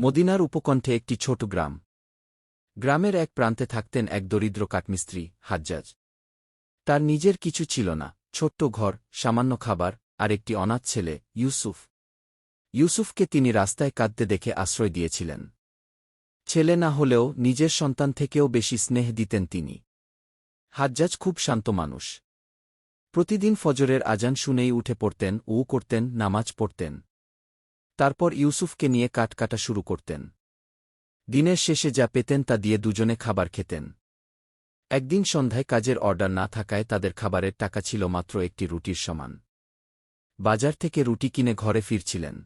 মদিনার উপকণ্ঠে একটি ছোট গ্রাম। গ্রামের এক প্রান্তে থাকতেন এক দরিদ্র কাঠমিস্ত্রি, হাজ্জাজ। তার নিজের কিছু ছিল না, ছোট্ট ঘর, সামান্য খাবার আর একটি অনাথ ছেলে, ইউসুফ। ইউসুফকে তিনি রাস্তায় কাঁদতে দেখে আশ্রয় দিয়েছিলেন। ছেলে না হলেও নিজের সন্তান থেকেও বেশি স্নেহ দিতেন তিনি। হাজ্জাজ খুব শান্ত মানুষ। প্রতিদিন ফজরের আজান শুনেই উঠে পড়তেন ও করতেন, নামাজ পড়তেন। তারপর ইউসুফকে নিয়ে কাট কাটা শুরু করতেন। দিনের শেষে যা পেতেন তা দিয়ে দুজনে খাবার খেতেন। একদিন সন্ধ্যায় কাজের অর্ডার না থাকায় তাদের খাবারের টাকা ছিল মাত্র একটি রুটির সমান। বাজার থেকে রুটি কিনে ঘরে ফিরছিলেন।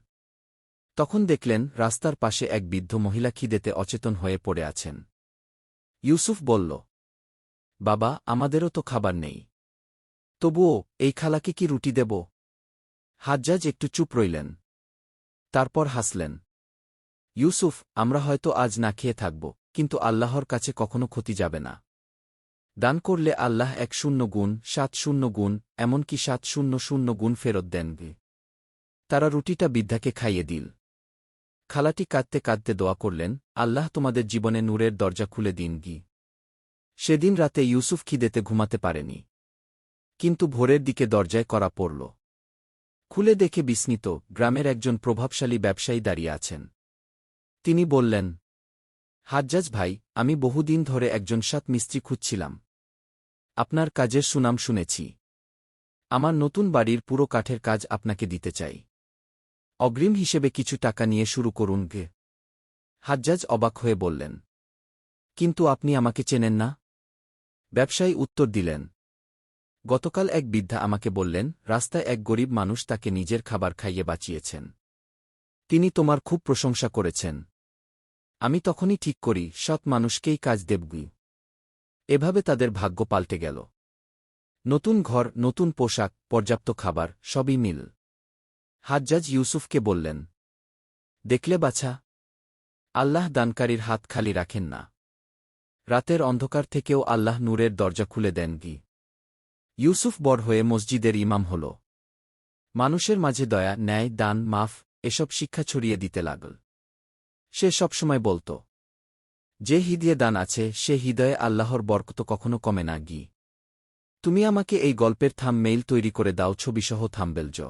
তখন দেখলেন রাস্তার পাশে এক বৃদ্ধ মহিলা খিদেতে অচেতন হয়ে পড়ে আছেন। ইউসুফ বলল, বাবা, আমাদেরও তো খাবার নেই। তবুও এই খালাকে কি রুটি দেব? হাজ্জাজ একটু চুপ রইলেন। তারপর হাসলেন। ইউসুফ, আমরা হয়তো আজ না খেয়ে থাকব, কিন্তু আল্লাহর কাছে কখনো ক্ষতি যাবে না। দান করলে আল্লাহ এক শূন্য গুণ, সাত শূন্য গুণ, এমনকি সাত শূন্য শূন্য গুণ ফেরত দেন তারা রুটিটা বৃদ্ধাকে খাইয়ে দিল। খালাটি কাঁদতে কাঁদতে দোয়া করলেন, আল্লাহ তোমাদের জীবনে নূরের দরজা খুলে দিন গি। সেদিন রাতে ইউসুফ খিদেতে ঘুমাতে পারেনি। কিন্তু ভোরের দিকে দরজায় করা পড়ল। খুলে দেখে বিস্মিত গ্রামের একজন প্রভাবশালী ব্যবসায়ী দাঁড়িয়ে আছেন। তিনি বললেন, হাজ্জাজ ভাই, আমি বহুদিন ধরে একজন সাত মিস্ত্রি খুঁজছিলাম। আপনার কাজের সুনাম শুনেছি। আমার নতুন বাড়ির পুরো কাঠের কাজ আপনাকে দিতে চাই। অগ্রিম হিসেবে কিছু টাকা নিয়ে শুরু করুন গে। হাজ্জাজ অবাক হয়ে বললেন, কিন্তু আপনি আমাকে চেনেন না? ব্যবসায়ী উত্তর দিলেন গতকাল এক বৃদ্ধা আমাকে বললেন, রাস্তায় এক গরিব মানুষ তাকে নিজের খাবার খাইয়ে বাঁচিয়েছেন। তিনি তোমার খুব প্রশংসা করেছেন। আমি তখনই ঠিক করি, সৎ মানুষকেই কাজ দেবগুই এভাবে তাদের ভাগ্য পাল্টে গেল। নতুন ঘর, নতুন পোশাক, পর্যাপ্ত খাবার, সবই মিল। হাজ্জাজ ইউসুফকে বললেন, দেখলে বাছা, আল্লাহ দানকারীর হাত খালি রাখেন না। রাতের অন্ধকার থেকেও আল্লাহ নূরের দরজা খুলে দেন গি ইউসুফ বড় হয়ে মসজিদের ইমাম হল। মানুষের মাঝে দয়া, ন্যায়, দান, মাফ, এসব শিক্ষা ছড়িয়ে দিতে লাগল। সে সবসময় বলত, যে হৃদয়ে দান আছে, সে হৃদয়ে আল্লাহর বরকত কখনো কমে না, গি। তুমি আমাকে এই গল্পের থাম মেইল তৈরি করে দাও, ছবিসহ থামবেলজ